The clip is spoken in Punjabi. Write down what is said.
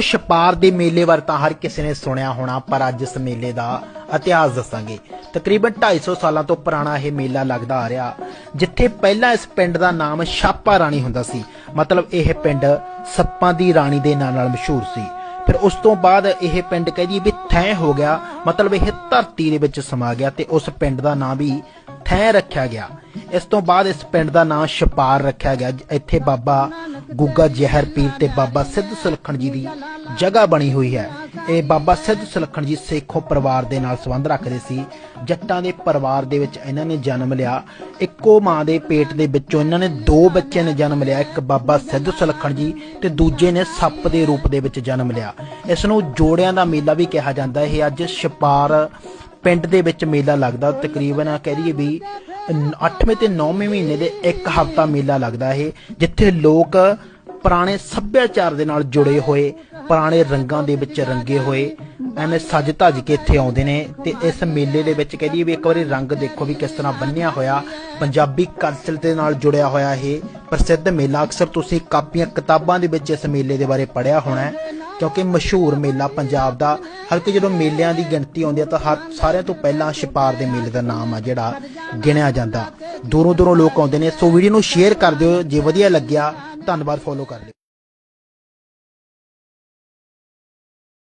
ਦੋਸਤੋ ਛਪਾਰ ਦੇ ਮੇਲੇ ਬਾਰੇ ਤਾਂ ਹਰ ਕਿਸੇ ਨੇ ਸੁਣਿਆ ਹੋਣਾ, ਪਰ ਅੱਜ ਇਸ ਮੇਲੇ ਦਾ ਇਤਿਹਾਸ ਦੱਸਾਂਗੇ। ਤਕਰੀਬਨ 250 ਸਾਲਾਂ ਤੋਂ ਪੁਰਾਣਾ ਇਹ ਮੇਲਾ ਲੱਗਦਾ ਆ ਰਿਹਾ, ਜਿੱਥੇ ਪਹਿਲਾਂ ਇਸ ਪਿੰਡ ਦਾ ਨਾਮ ਛਾਪਾ ਰਾਣੀ ਹੁੰਦਾ ਸੀ। ਮਤਲਬ ਇਹ ਪਿੰਡ ਸੱਪਾਂ ਦੀ ਰਾਣੀ ਦੇ ਨਾਂ ਨਾਲ ਮਸ਼ਹੂਰ ਸੀ। ਫਿਰ ਉਸ ਤੋਂ ਬਾਅਦ ਇਹ ਪਿੰਡ ਕਹਿ ਵੀ ਥੈਂ ਹੋ ਗਿਆ, ਮਤਲਬ ਇਹ ਧਰਤੀ ਦੇ ਵਿੱਚ ਸਮਾ ਗਿਆ ਤੇ ਉਸ ਪਿੰਡ ਦਾ ਨਾਂ ਵੀ ਥੈਂ ਰੱਖਿਆ ਗਿਆ। ਇਸ ਤੋਂ ਬਾਅਦ ਇਸ ਪਿੰਡ ਦਾ ਨਾਂ ਛਪਾਰ ਰੱਖਿਆ ਗਿਆ, ਇੱਥੇ ਬਾਬਾ ਗੁੱਗਾ ਜ਼ਹਿਰ ਪੀਰ ਤੇ ਬਾਬਾ ਸਿੱਧ ਸੁਲੱਖਣ ਜੀ ਦੀ ਜਗ੍ਹਾ ਬਣੀ ਹੋਈ ਹੈ। ਇਹ ਬਾਬਾ ਸਿੱਧ ਸੁਲੱਖਣ ਜੀ ਸੇਖੋਂ ਪਰਿਵਾਰ ਦੇ ਨਾਲ ਸੰਬੰਧ ਰੱਖਦੇ ਸੀ। ਜੱਟਾਂ ਦੇ ਪਰਿਵਾਰ ਦੇ ਵਿੱਚ ਇਹਨਾਂ ਨੇ ਜਨਮ ਲਿਆ। ਇੱਕੋ ਮਾਂ ਦੇ ਪੇਟ ਦੇ ਵਿੱਚੋਂ ਇਹਨਾਂ ਨੇ ਦੋ ਬੱਚੇ ਨੇ ਜਨਮ ਲਿਆ, ਇੱਕ ਬਾਬਾ ਸਿੱਧ ਸੁਲੱਖਣ ਜੀ ਤੇ ਦੂਜੇ ਨੇ ਸੱਪ ਦੇ ਰੂਪ ਦੇ ਵਿੱਚ ਜਨਮ ਲਿਆ। ਇਸ ਨੂੰ ਜੋੜਿਆਂ ਦਾ ਮੇਲਾ ਵੀ ਕਿਹਾ ਜਾਂਦਾ ਹੈ। ਇਹ ਅੱਜ ਛਪਾਰ ਪਿੰਡ ਦੇ ਵਿੱਚ ਮੇਲਾ ਲੱਗਦਾ। ਤਕਰੀਬਨ ਕਹਿ ਲਈਏ ਵੀ 8ਵੇਂ ਤੇ 9ਵੇਂ ਮਹੀਨੇ ਦੇ ਇੱਕ ਹਫ਼ਤਾ ਮੇਲਾ ਲੱਗਦਾ ਇਹ, ਜਿੱਥੇ ਲੋਕ ਪੁਰਾਣੇ ਸੱਭਿਆਚਾਰ ਦੇ ਨਾਲ ਜੁੜੇ ਹੋਏ, ਪੁਰਾਣੇ ਰੰਗਾਂ ਦੇ ਵਿੱਚ ਰੰਗੇ ਹੋਏ, ਐਵੇਂ ਸੱਜ ਧੱਜ ਕੇ ਇੱਥੇ ਆਉਂਦੇ ਨੇ ਤੇ ਇਸ ਮੇਲੇ ਦੇ ਵਿੱਚ ਕਹਿ ਦਈਏ ਵੀ ਇੱਕ ਵਾਰੀ ਰੰਗ ਦੇਖੋ ਵੀ ਕਿਸ ਤਰ੍ਹਾਂ ਬੰਨਿਆ ਹੋਇਆ, ਪੰਜਾਬੀ ਕਲਚਰ ਦੇ ਨਾਲ ਜੁੜਿਆ ਹੋਇਆ ਇਹ ਪ੍ਰਸਿੱਧ ਮੇਲਾ। ਅਕਸਰ ਤੁਸੀਂ ਕਾਪੀਆਂ ਕਿਤਾਬਾਂ ਦੇ ਵਿੱਚ ਇਸ ਮੇਲੇ ਦੇ ਬਾਰੇ ਪੜ੍ਹਿਆ ਹੋਣਾ ਕਿਉਂਕਿ ਮਸ਼ਹੂਰ ਮੇਲਾ ਪੰਜਾਬ ਦਾ ਹਲਕੇ ਜਦੋਂ ਮੇਲਿਆਂ ਦੀ ਗਿਣਤੀ ਆਉਂਦੀ ਹੈ ਤਾਂ ਹਰ ਸਾਰਿਆਂ ਤੋਂ ਪਹਿਲਾਂ ਛਪਾਰ ਦੇ ਮੇਲੇ ਦਾ ਨਾਮ ਆ ਜਿਹੜਾ ਗਿਣਿਆ ਜਾਂਦਾ। ਦੂਰੋਂ ਦੂਰੋਂ ਲੋਕ ਆਉਂਦੇ ਨੇ। ਸੋ ਵੀਡੀਓ ਨੂੰ ਸ਼ੇਅਰ ਕਰ ਦਿਓ, ਜੇ ਵਧੀਆ ਲੱਗਿਆ, ਧੰਨਵਾਦ ਫੋਲੋ ਕਰ ਲਿਓ